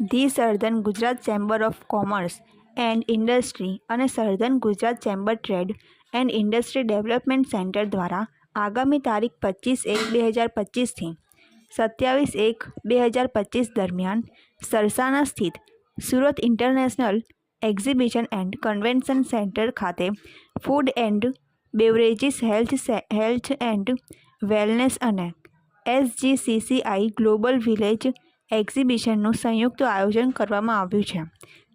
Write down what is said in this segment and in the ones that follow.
The southern Gujarat chamber of commerce and industry અને southern Gujarat chamber trade and industry development centre દ્વારા આગામી તારીખ પચીસ એક બે હજાર પચીસથી સત્યાવીસ એક બે હજાર પચીસ દરમિયાન સરસાના સ્થિત Surat international exhibition and convention centre ખાતે food and beverages, health health and wellness અને એસજીસીસીઆઈ ગ્લોબલ વિલેજ એક્ઝિબિશનનું સંયુક્ત આયોજન કરવામાં આવ્યું છે.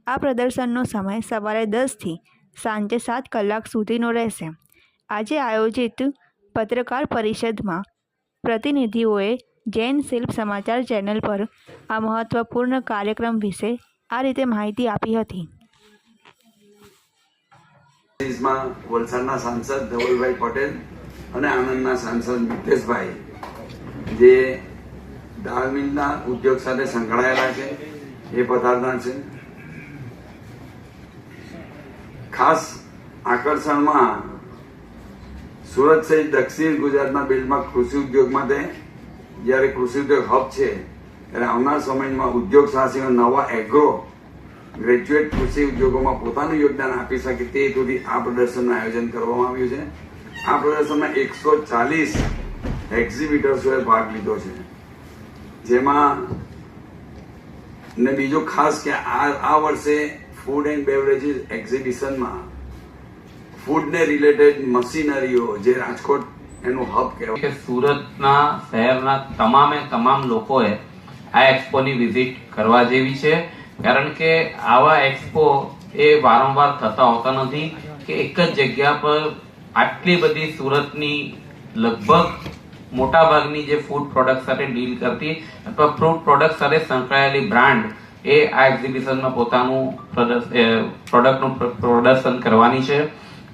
આ પ્રદર્શનનો સમય સવારે દસથી સાંજે સાત કલાક સુધીનો રહેશે. આજે આયોજિત પત્રકાર પરિષદમાં પ્રતિનિધિઓએ જૈન શિલ્પ સમાચાર ચેનલ પર આ મહત્વપૂર્ણ કાર્યક્રમ વિશે આ રીતે માહિતી આપી હતી. વલસાડના સાંસદ ધવલભાઈ પટેલ અને આણંદના સાંસદ મિતેશભાઈ જે દાળ મિલના ઉદ્યોગ સાથે સંકળાયેલા છે, એ પદાર્થના છે. ખાસ આકર્ષણમાં સુરત સહિત દક્ષિણ ગુજરાતના બિલમાં કૃષિ ઉદ્યોગ માટે જ્યારે કૃષિ ઉદ્યોગ હબ છે, ત્યારે આવનાર સમયમાં ઉદ્યોગ સાહસીઓ નવા એગ્રો ગ્રેજ્યુએટ કૃષિ ઉદ્યોગોમાં પોતાનું યોગદાન આપી શકે તે હેતુથી આ પ્રદર્શનનું આયોજન કરવામાં આવ્યું છે. આ પ્રદર્શનમાં એકસો ચાલીસ એક્ઝિબિટર્સોએ ભાગ લીધો છે. જેમાં ને બીજો ખાસ કે આ વર્ષે ફૂડ એન્ડ બેવરેજીસ એક્ઝિબિશનમાં ફૂડને રિલેટેડ મશીનરીઓ જે રાજકોટ એનું હબ કહેવાય. કે સુરતના શહેરના તમામે તમામ લોકોએ આ એક્સપોની વિઝિટ કરવા જેવી છે. કારણ કે આવા એક્સપો એ વારંવાર થતા હોતા નથી કે એક જ જગ્યા પર આટલી બધી સુરતની લગભગ મોટા ભાગની જે ફૂડ પ્રોડક્ટ સાથે ડીલ કરતી અથવા ફ્રૂટ પ્રોડક્ટ સાથે સંકળાયેલી બ્રાન્ડ એ આ એક્ઝિબિશનમાં પોતાનું પ્રોડક્ટનું પ્ર- પ્રદર્શન કરવાની છે.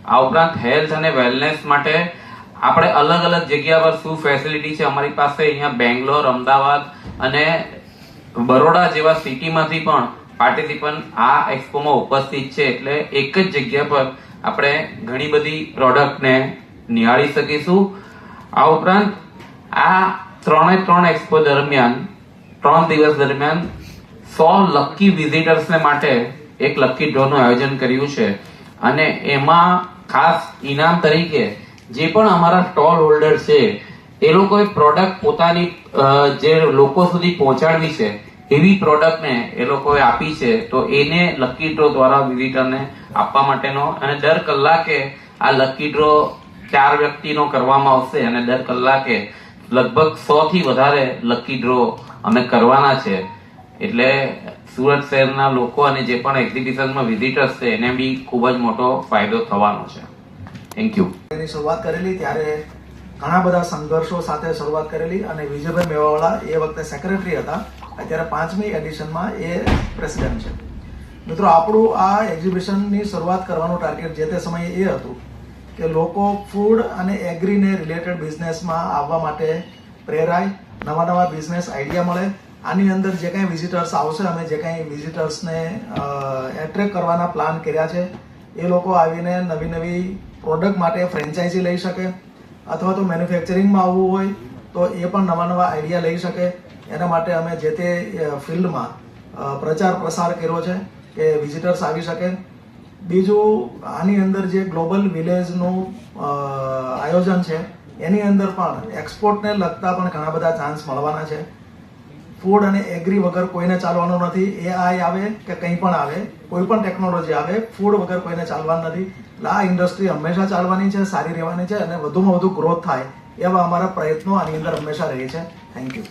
આ ઉપરાંત હેલ્થ અને વેલનેસ માટે આપણે અલગ અલગ જગ્યા પર શું ફેસિલિટી છે? અમારી પાસે અહીંયા બેંગ્લોર, અમદાવાદ અને બરોડા જેવા સિટીમાંથી પણ પાર્ટિસિપન્ટ આ એક્સપોમાં ઉપસ્થિત છે. એટલે એક જ જગ્યા પર આપણે ઘણી બધી પ્રોડક્ટને નિહાળી શકીશું. આ ઉપરાંત આ ત્રણે ત્રણ એક્સપો દરમિયાન, ત્રણ દિવસ દરમિયાન સો લકી વિઝિટર્સને માટે એક લકી ડ્રોનું આયોજન કર્યું છે. અને એમાં ખાસ ઇનામ તરીકે જે પણ અમારા સ્ટોલ હોલ્ડર છે, એ લોકોએ પ્રોડક્ટ પોતાની જે લોકો સુધી પહોંચાડવી છે, એવી પ્રોડક્ટને એ લોકોએ આપી છે. તો એને લકી ડ્રો દ્વારા વિઝિટરને આપવા માટેનો અને દર કલાકે આ લકી ડ્રો ચાર વ્યક્તિનો કરવામાં આવશે અને દર કલાકે લગભગ સો થી વધારે લકી ડ્રો અમે કરવાના છે. એટલે સુરત શહેરના લોકો અને જે પણ એક્ઝિબિશનમાં વિઝિટર્સ છે, એને બી ખૂબ જ મોટો ફાયદો થવાનો છે. થેન્ક યુ એની શરૂઆત કરેલી ત્યારે ઘણા બધા સંઘર્ષો સાથે શરૂઆત કરેલી અને વિજયભાઈ મેવાવાળા એ વખતે સેક્રેટરી હતા. અત્યારે પાંચમી એડિશનમાં એ પ્રેસિડેન્ટ છે. મિત્રો, આપણું આ એક્ઝિબિશનની શરૂઆત કરવાનું ટાર્ગેટ જે તે સમયે એ હતું. કે લોકો ફૂડ અને એગ્રીને રિલેટેડ બિઝનેસમાં આવવા માટે પ્રેરાય, નવા નવા બિઝનેસ આઈડિયા મળે. આની અંદર જે કાંઈ વિઝિટર્સ આવશે, અમે જે કાંઈ વિઝિટર્સને એટ્રેક્ટ કરવાના પ્લાન કર્યા છે, એ લોકો આવીને નવી નવી પ્રોડક્ટ માટે ફ્રેન્ચાઇઝી લઈ શકે. અથવા તો મેન્યુફેક્ચરિંગમાં આવવું હોય, તો એ પણ નવા નવા આઈડિયા લઈ શકે. એના માટે અમે જે તે ફિલ્ડમાં પ્રચાર પ્રસાર કર્યો છે, કે વિઝિટર્સ આવી શકે. બીજું આની અંદર જે ગ્લોબલ વિલેજનું આયોજન છે એની અંદર પણ એક્સપોર્ટને લગતા પણ ઘણા બધા ચાન્સ મળવાના છે. ફૂડ અને એગ્રી વગર કોઈને ચાલવાનું નથી. એઆઈ આવે કે કંઈ પણ આવે કોઈ પણ ટેકનોલોજી આવે ફૂડ વગર કોઈને ચાલવાનું નથી. એટલે આ ઇન્ડસ્ટ્રી હંમેશા ચાલવાની છે સારી રહેવાની છે અને વધુમાં વધુ ગ્રોથ થાય એવા અમારા પ્રયત્નો આની અંદર હંમેશા રહે છે. થેન્ક યુ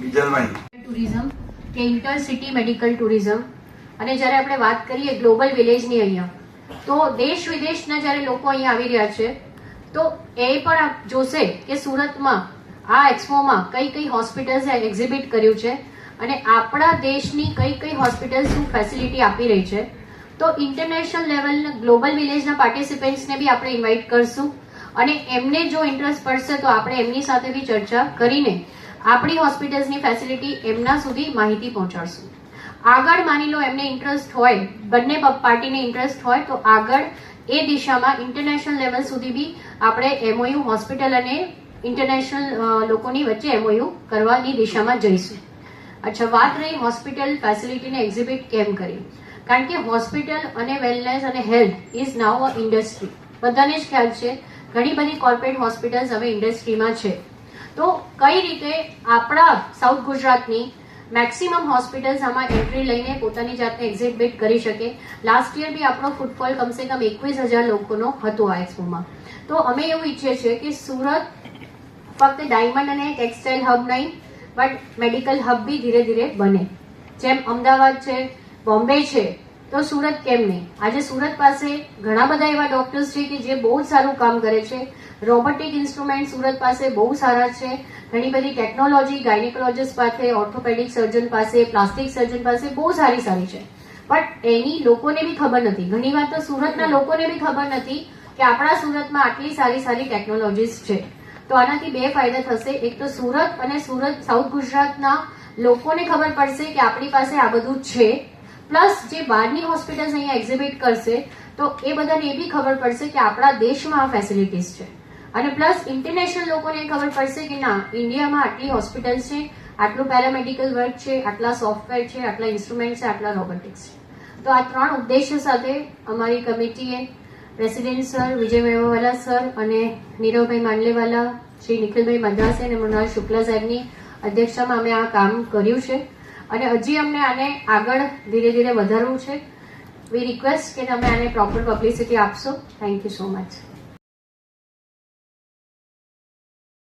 બીજલભાઈ. ટુરિઝમ કે ઇન્ટરસિટી મેડિકલ ટુરિઝમ અને જ્યારે આપણે વાત કરીએ ગ્લોબલ વિલેજની અહીંયા, તો દેશ વિદેશના જ્યારે લોકો અહીંયા આવી રહ્યા છે, તો એ પણ જોશે કે સુરતમાં આ એક્સપોમાં કઈ કઈ હોસ્પિટલ્સે એક્ઝિબિટ કર્યું છે અને આપણા દેશની કઈ કઈ હોસ્પિટલ શું ફેસિલિટી આપી રહી છે. તો ઇન્ટરનેશનલ લેવલના ગ્લોબલ વિલેજના પાર્ટિસિપન્ટ્સને બી આપણે ઇન્વાઇટ કરશું અને એમને જો ઇન્ટરેસ્ટ પડશે તો આપણે એમની સાથે બી ચર્ચા કરીને આપણી હોસ્પિટલ્સની ફેસિલિટી એમના સુધી માહિતી પહોંચાડશું. આગળ માની લો એમને ઇન્ટરેસ્ટ હોય, બંને પાર્ટીને ઇન્ટરેસ્ટ હોય, તો આગળ એ દિશામાં ઇન્ટરનેશનલ લેવલ સુધી બી આપણે એમઓયુ હોસ્પિટલ અને ઇન્ટરનેશનલ લોકોની વચ્ચે એમઓયુ કરવાની દિશામાં જઈશું. અચ્છા, વાત રહી હોસ્પિટલ ફેસિલિટીને એક્ઝિબિટ કેમ કરી? કારણ કે હોસ્પિટલ અને વેલનેસ અને health is now a industry બધાને જ ખ્યાલ છે, ઘણી બધી કોર્પોરેટ હોસ્પિટલ્સ હવે ઇન્ડસ્ટ્રીમાં છે. તો કઈ રીતે આપણા સાઉથ ગુજરાતની મેક્સિમમ હોસ્પિટલ્સ આમાં એન્ટ્રી લઈને પોતાની જાતને એક્ઝિબિટ કરી શકે. લાસ્ટ યર બી આપણો ફૂટફોલ કમસે કમ એકવીસ હજાર લોકોનો હતો આ એક્સપોમાં તો અમે એવું ઈચ્છીએ છીએ કે સુરત ફક્ત ડાયમંડ અને ટેક્સટાઇલ હબ નહીં બટ મેડિકલ હબ બી ધીરે ધીરે બને. જેમ અમદાવાદ છે, બોમ્બે છે તો સુરત કેમ નહીં? આજે સુરત પાસે ઘણા બધા એવા ડોક્ટર્સ છે કે જે બહુ જ સારું કામ કરે છે. રોબોટિક ઇન્સ્ટ્રુમેન્ટ સુરત પાસે બહુ સારા છે. ઘણી બધી ટેકનોલોજી ગાયનેકોલોજીસ્ટ પાસે ઓર્થોપેડિક સર્જન પાસે પ્લાસ્ટિક સર્જન પાસે બહુ સારી સારી છે. બટ એની લોકોને બી ખબર નથી. ઘણી વાર તો સુરતના લોકોને બી ખબર નથી કે આપણા સુરતમાં આટલી સારી સારી ટેકનોલોજીસ છે. તો આનાથી બે ફાયદા થશે. એક તો સુરત અને સુરત સાઉથ ગુજરાતના લોકોને ખબર પડશે કે આપણી પાસે આ બધું છે. પ્લસ જે બહારની હોસ્પિટલ્સ અહીંયા એક્ઝિબિટ કરશે, તો એ બધાને એ બી ખબર પડશે કે આપણા દેશમાં આ ફેસિલિટીઝ છે. અને પ્લસ ઇન્ટરનેશનલ લોકોને ખબર પડશે કે ના, ઇન્ડિયામાં આટલી હોસ્પિટલ્સ છે, આટલું પેરામેડિકલ વર્ક છે, આટલા સોફ્ટવેર છે, આટલા ઇન્સ્ટ્રુમેન્ટ છે, આટલા રોબોટિક્સ છે. તો આ ત્રણ ઉદ્દેશ્ય સાથે અમારી કમિટીએ president sir Vijay Mevawala sir અને નીરવભાઈ માંડલેવાલા, શ્રી નિખિલભાઈ મદ્રાસે અને મનોહર શુક્લા સાહેબની અધ્યક્ષતામાં અમે આ કામ કર્યું છે. અને હજી અમને આને આગળ ધીરે ધીરે વધારવું છે. વી રિક્વેસ્ટ કે તમે આને પ્રોપર પબ્લિસિટી આપશો. Thank you so much